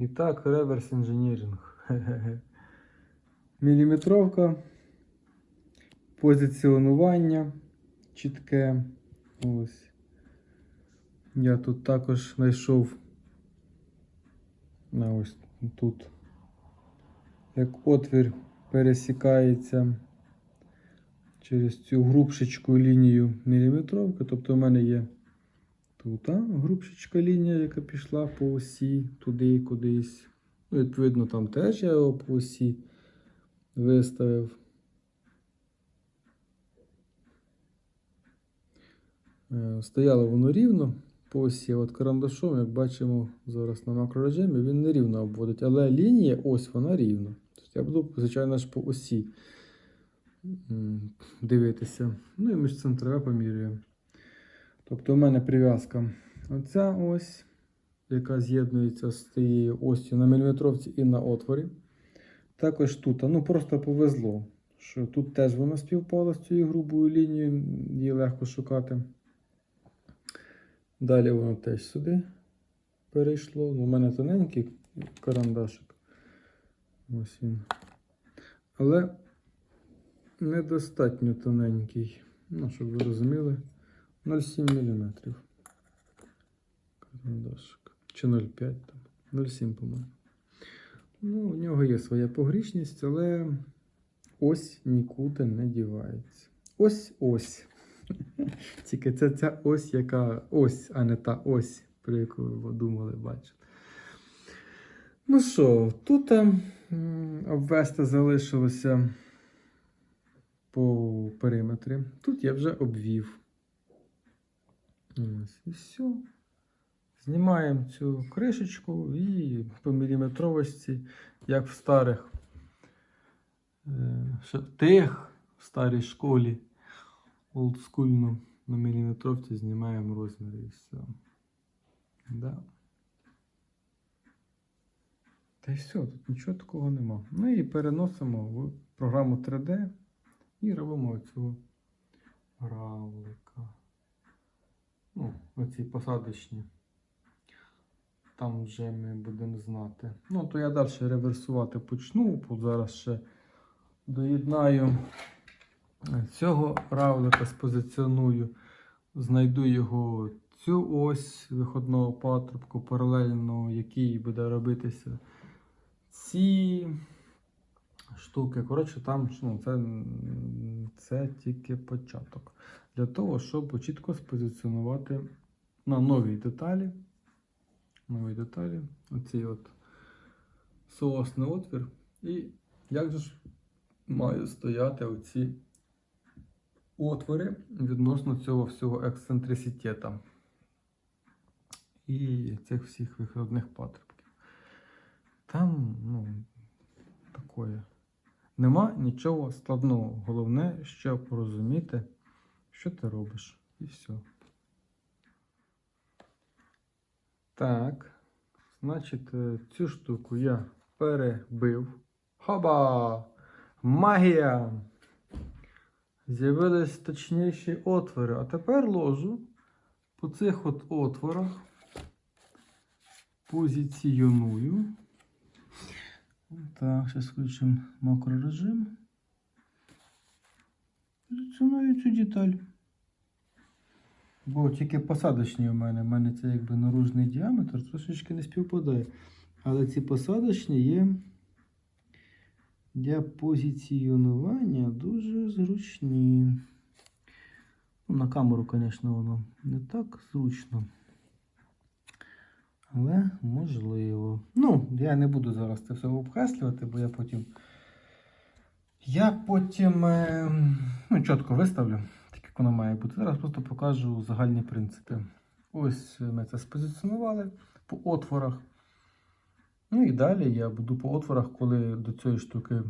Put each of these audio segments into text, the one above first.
І так, реверс інженіринг. Міліметровка, позиціонування чітке. Ось. Я тут також знайшов на ось тут. Як отвір пересікається через цю грубшечку лінію міліметровки. Тобто в мене є тут а, грубшечка лінія, яка пішла по осі туди кудись. Ну, відповідно, там теж я його по осі виставив. Е, Стояло воно рівно по осі. От карандашом, як бачимо зараз на макрорежимі, він не рівно обводить. Але лінія, ось вона рівна. Тобто я буду, звичайно ж, по осі дивитися. Ну і між цим треба помірюємо. Тобто у мене прив'язка оця ось, яка з'єднується з тією осью на міліметровці і на отворі. Також тут, ну просто повезло, що тут теж вона співпала з цією грубою лінією, її легко шукати. Далі воно теж сюди перейшло. Ну, У мене тоненький карандашик. Ось він. Але недостатньо тоненький. Ну, щоб ви розуміли, 0,7 мм. Карандашик. Чи 0,5 там. 0,7, по-моєму. Ну, у нього є своя погрішність, але ось нікуди не дівається. Ось ось. Тільки це ця ось, яка ось, а не та ось, про яку ви думали, бачите. Ну що, тут м, обвести залишилося по периметрі. Тут я вже обвів. Ось, і все. Знімаємо цю кришечку і по міліметровості, як в старих, е, тих в старій школі олдскульно на міліметровці знімаємо розміри і все. Да. Та й все, тут нічого такого нема. Ну і переносимо в програму 3D і робимо цього равлика. Оці посадочні. Там вже ми будемо знати. Ну, то я далі реверсувати почну, зараз ще доєднаю цього равлика, спозиціоную, знайду його цю ось виходного патрубку, паралельно який буде робитися ці штуки. Коротше, там ну, це, це тільки початок. Для того, щоб чітко спозиціонувати на новій деталі. Нові деталі. Оцей от соосний отвір. І як же ж маю стояти оці отвори відносно цього всього ексцентриситета і цих всіх виходних патрубків. Там, ну, такое. Нема нічого складного. Головне, щоб порозуміти, що ти робиш. І все. Так. Значить, е, цю штуку я перебив. Хоба! Магія! З'явились точніші отвори. А тепер ложу по цих от отворах позиціоную. Так, зараз включимо макрорежим. Позиціоную цю деталь. Бо тільки посадочні у мене. У мене це якби наружний діаметр, трошечки не співпадає. Але ці посадочні є для позиціонування дуже зручні. Ну, на камеру, звісно, воно не так зручно. Але можливо. Ну, я не буду зараз це все обкреслювати, бо я потім. Я потім е, ну, чітко виставлю, воно має бути. Зараз просто покажу загальні принципи. Ось ми це спозиціонували по отворах. Ну і далі я буду по отворах, коли до цієї штуки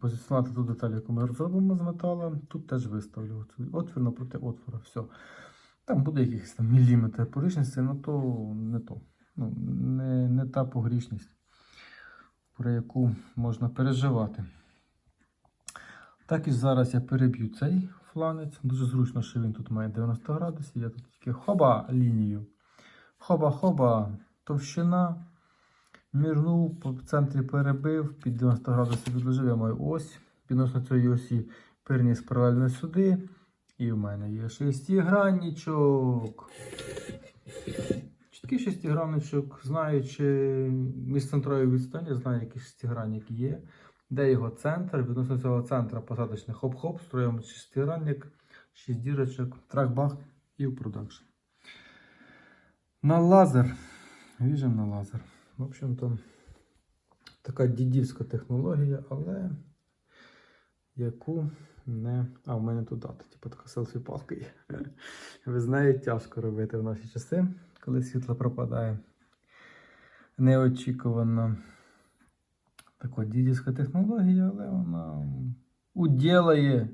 позиціонувати ту деталь, яку ми розробимо з металу, тут теж виставлю. Отвір напроти отвора. Все. Там буде якийсь там міліметр порічності, але то не то. Ну, не, не та погрішність, про яку можна переживати. Так і зараз я переб'ю цей фланець. Дуже зручно, що він тут має 90 градусів. Я тут тільки хоба лінію. Хоба-хоба, товщина. Мірнув, по- центрі перебив, під 90 градусів відложив, я маю ось. Відносно цієї осі переніс паралельно сюди. І в мене є шестигранничок. Чіткий шестигранничок, знаючи міжцентрові відстані, знаю, який шестигранник є. Де його центр? Відносно цього центра посадочний хоп-хоп, строїмо шестигранник, 6 дірочок, трак-бах і в продакшн. На лазер. Віжем на лазер. В общем-то, така дідівська технологія, але яку не. А, в мене тут дата, типу така селфі-палка є. Ви знаєте, тяжко робити в наші часи, коли світло пропадає. Неочікувано. Така дідівська технологія, але вона уділає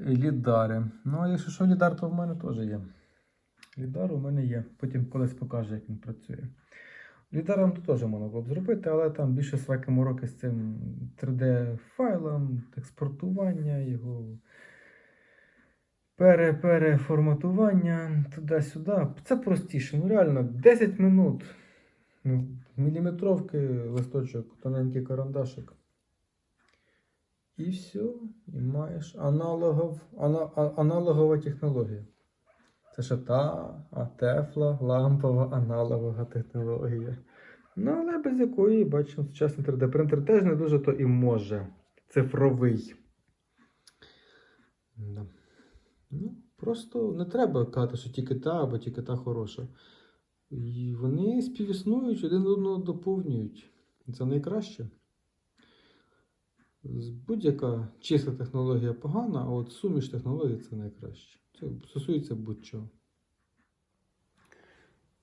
лідари. Ну, а якщо що лідар, то в мене теж є. Лідар у мене є. Потім колись покажу, як він працює. Лідаром тут теж можна було б зробити, але там більше сваки мороки з цим 3D-файлом, експортування, його пере переформатування туди-сюди. Це простіше. Ну реально 10 минут. Ну, міліметровки листочок, тоненький карандашик. І все, і маєш аналогов, аналогова технологія. Це ще та, а тефла, лампова аналогова технологія. Ну, але без якої, бачимо, сучасний 3D-принтер теж не дуже то і може. Цифровий. Да. Ну, просто не треба казати, що тільки та або тільки та хороша. І вони співіснують, один одного доповнюють. Це найкраще. Будь-яка чиста технологія погана, а от суміш технологій це найкраще. Це стосується будь-чого.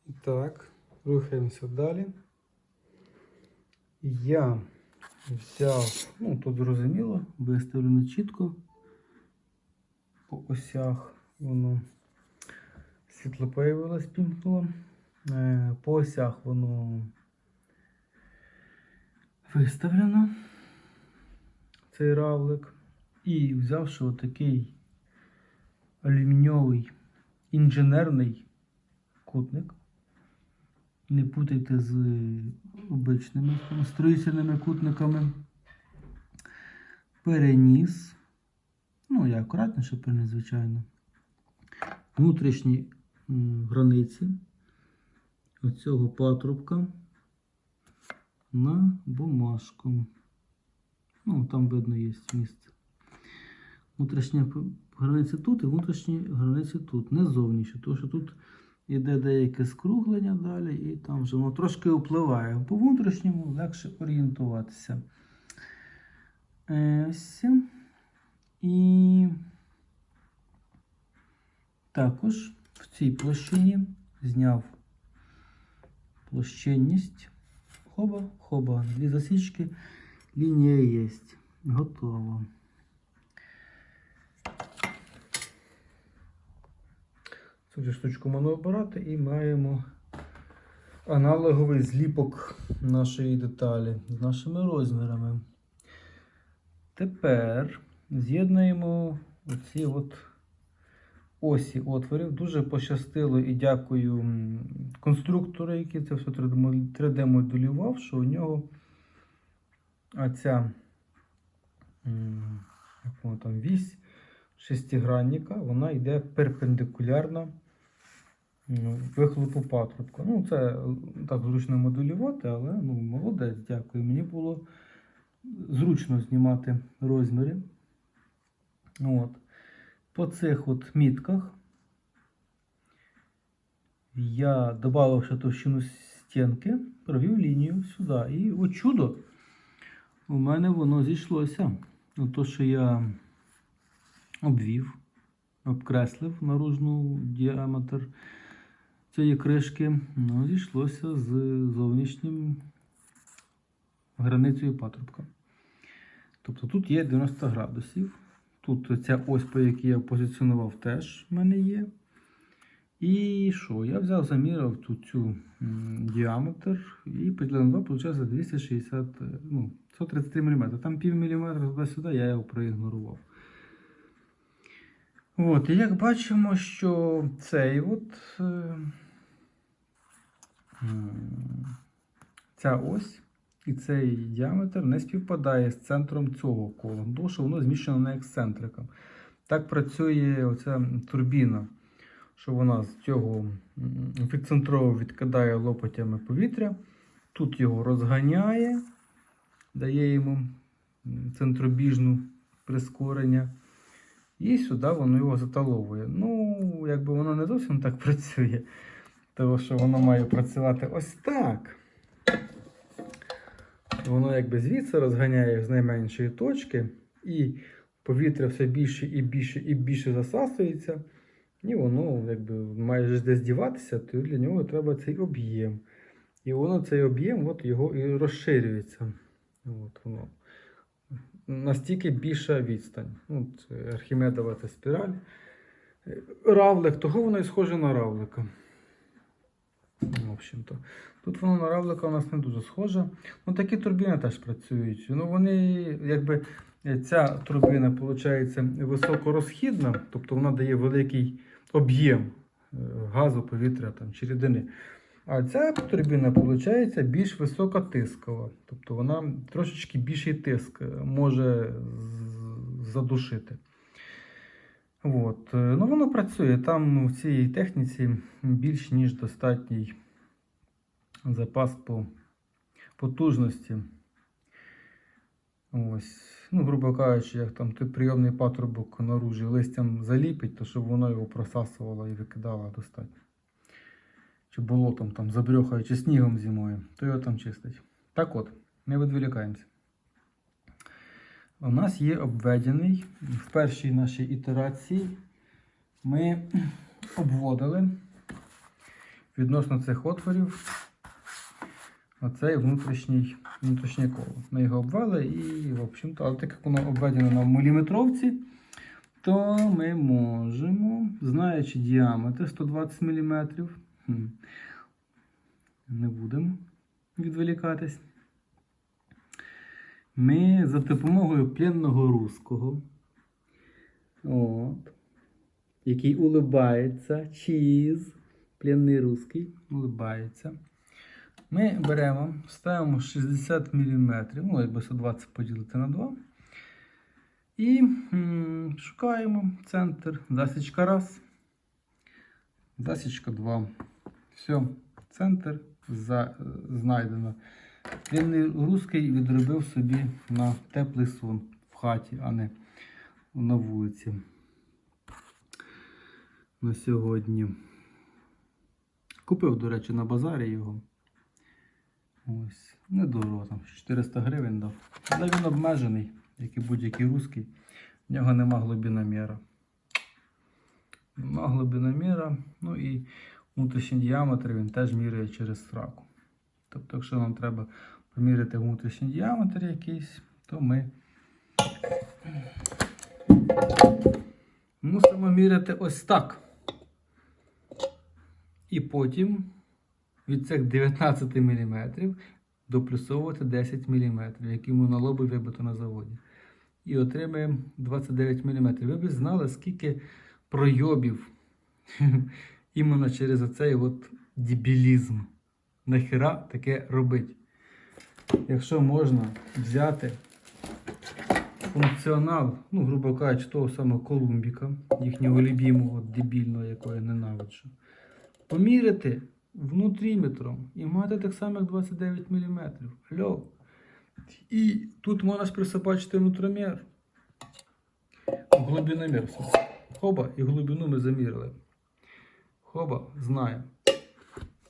І так, рухаємося далі. Я взяв, ну тут зрозуміло, виставлено чітко по осях воно світло появилось, пімкнуло. Е, По осях воно виставлено цей равлик. І взявши отакий алюмінієвий інженерний кутник. Не путайте з обичними строїтельними кутниками. Переніс. Ну, я акуратніше переніс, звичайно. Внутрішні границі оцього патрубка на бумажку. Ну, там видно є місце. Внутрішня границя тут і внутрішні границі тут, не зовнішні. Тому що тут йде деяке скруглення далі, і там вже воно трошки впливає. По внутрішньому легше орієнтуватися. Е, Ось. І також в цій площині зняв площинність. Хоба, хоба, дві засічки, лінія є. Готово. Цю штучку можна обирати і маємо аналоговий зліпок нашої деталі з нашими розмірами. Тепер з'єднуємо оці от осі отворів. Дуже пощастило і дякую конструктору, який це все 3D-моделював, що у нього оця як воно там, вісь шестигранника, вона йде перпендикулярно ну, вихлопу патрубка. Ну, це е, так зручно моделювати, але ну, молодець, дякую. Мені було зручно знімати розміри. От. По цих от мітках я додав товщину стінки, провів лінію сюди. І от чудо, у мене воно зійшлося. То, що я обвів, обкреслив наружну діаметр цієї кришки, ну, зійшлося з зовнішнім границею патрубка. Тобто тут є 90 градусів. Тут ця ось, по якій я позиціонував, теж в мене є. І що? Я взяв, заміряв тут цю діаметр і поділив на 2, виходить 260, е, ну, 133 мм. Там пів міліметра туди-сюди, я його проігнорував. От, і як бачимо, що цей от. Е, ця ось і цей діаметр не співпадає з центром цього кола, тому що воно зміщено на ексцентриком. Так працює оця турбіна, що вона з цього відцентрово відкидає лопатями повітря, тут його розганяє, дає йому центробіжну прискорення. І сюди воно його заталовує. Ну, якби воно не зовсім так працює, тому що воно має працювати ось так. Воно якби звідси розганяє з найменшої точки, і повітря все більше і більше і більше засасується. І воно якби має десь діватися, то для нього треба цей об'єм. І воно цей об'єм от його і розширюється. От воно. Настільки більша відстань. Ну, це Архімедова ця спіраль. Равлик, того воно і схоже на равлика. В общем-то. Тут воно на равлика у нас не дуже схоже. Ну, такі турбіни теж працюють. Ну, вони, якби е, ця турбіна, виходить, високорозхідна, тобто вона дає великий об'єм е, газу, повітря там, чи. А ця турбіна, виходить, більш високотискова. Тобто вона трошечки більший тиск може задушити. От. е, Ну, воно працює. Там в цій техніці більш ніж достатній запас по потужності. Ось. Ну, грубо кажучи, як там той прийомний патрубок наружі листям заліпить, то щоб воно його просасувало і викидало достатньо. Чи болотом там забрьохає, чи снігом зимою, то його там чистить. Так от, не відволікаємося. У нас є обведений в першій нашій ітерації. Ми обводили відносно цих отворів оцей внутрішній, внутрішнє коло. Ми його обвели і, в общем-то, але так як воно обведено на міліметровці, то ми можемо, знаючи діаметр 120 мм, не будемо відволікатись. Ми за допомогою пленного руського, от, який улибається, чіз, пленний русський, улибається. Ми беремо, ставимо 60 мм, ну, якби 120 поділити на 2. І м, шукаємо центр. Засічка раз. Засічка 2. Все, центр за, знайдено. Пленний русський відробив собі на теплий сон в хаті, а не на вулиці. На сьогодні. Купив, до речі, на базарі його. Ось. Недорого, там 400 гривень дав. Але він обмежений, як і будь-який русський. В нього нема глибиноміра. Нема глибиноміра. Ну і внутрішній діаметр він теж міряє через сраку. Тобто, якщо нам треба поміряти внутрішній діаметр якийсь, то ми мусимо міряти ось так. І потім від цих 19 мм доплюсовувати 10 мм, які ми на лобі вибито на заводі. І отримаємо 29 мм. Ви б знали, скільки пройобів іменно через цей от дебілізм. Нахіра таке робить? Якщо можна взяти функціонал, ну, грубо кажучи, того самого Колумбіка, їхнього любимого дебільного, якого я ненавиджу, поміряти внутріметром і мати так само, як 29 мм. Алло. І тут можна присобачити внутромір. Глибиномір. все. Хоба, і глибину ми замірили. Хоба, знаю.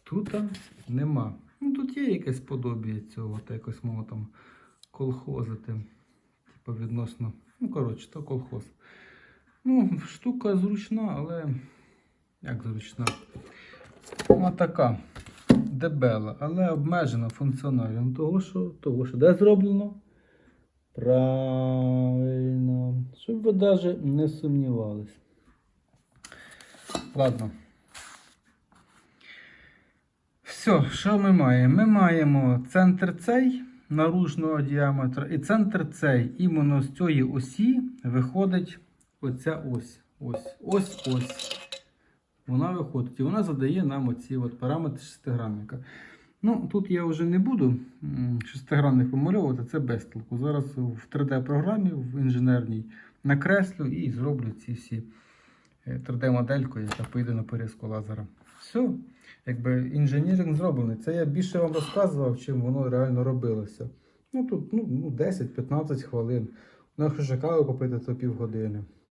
Тут нема. Ну, тут є якесь подобіє цього, та якось мого там колхозити. Типу відносно. Ну, коротше, то колхоз. Ну, штука зручна, але. Як зручна? Вона така дебела, але обмежена функціональним. Того, що, того, що де зроблено? Правильно. Щоб ви навіть не сумнівались. Ладно. Все, що ми маємо? Ми маємо центр цей наружного діаметра і центр цей. Іменно з цієї осі виходить оця ось. Ось, ось, ось. Вона виходить. І вона задає нам оці от параметри шестигранника. Ну, тут я вже не буду м, шестигранних вимальовувати, це без толку. Зараз в 3D-програмі, в інженерній накреслю і зроблю ці всі 3D-модельку, яка поїде на порізку лазера. Все, якби інженіринг зроблений. Це я більше вам розказував, чим воно реально робилося. Ну тут ну, ну, 10-15 хвилин. На якщо попити, то півгодини.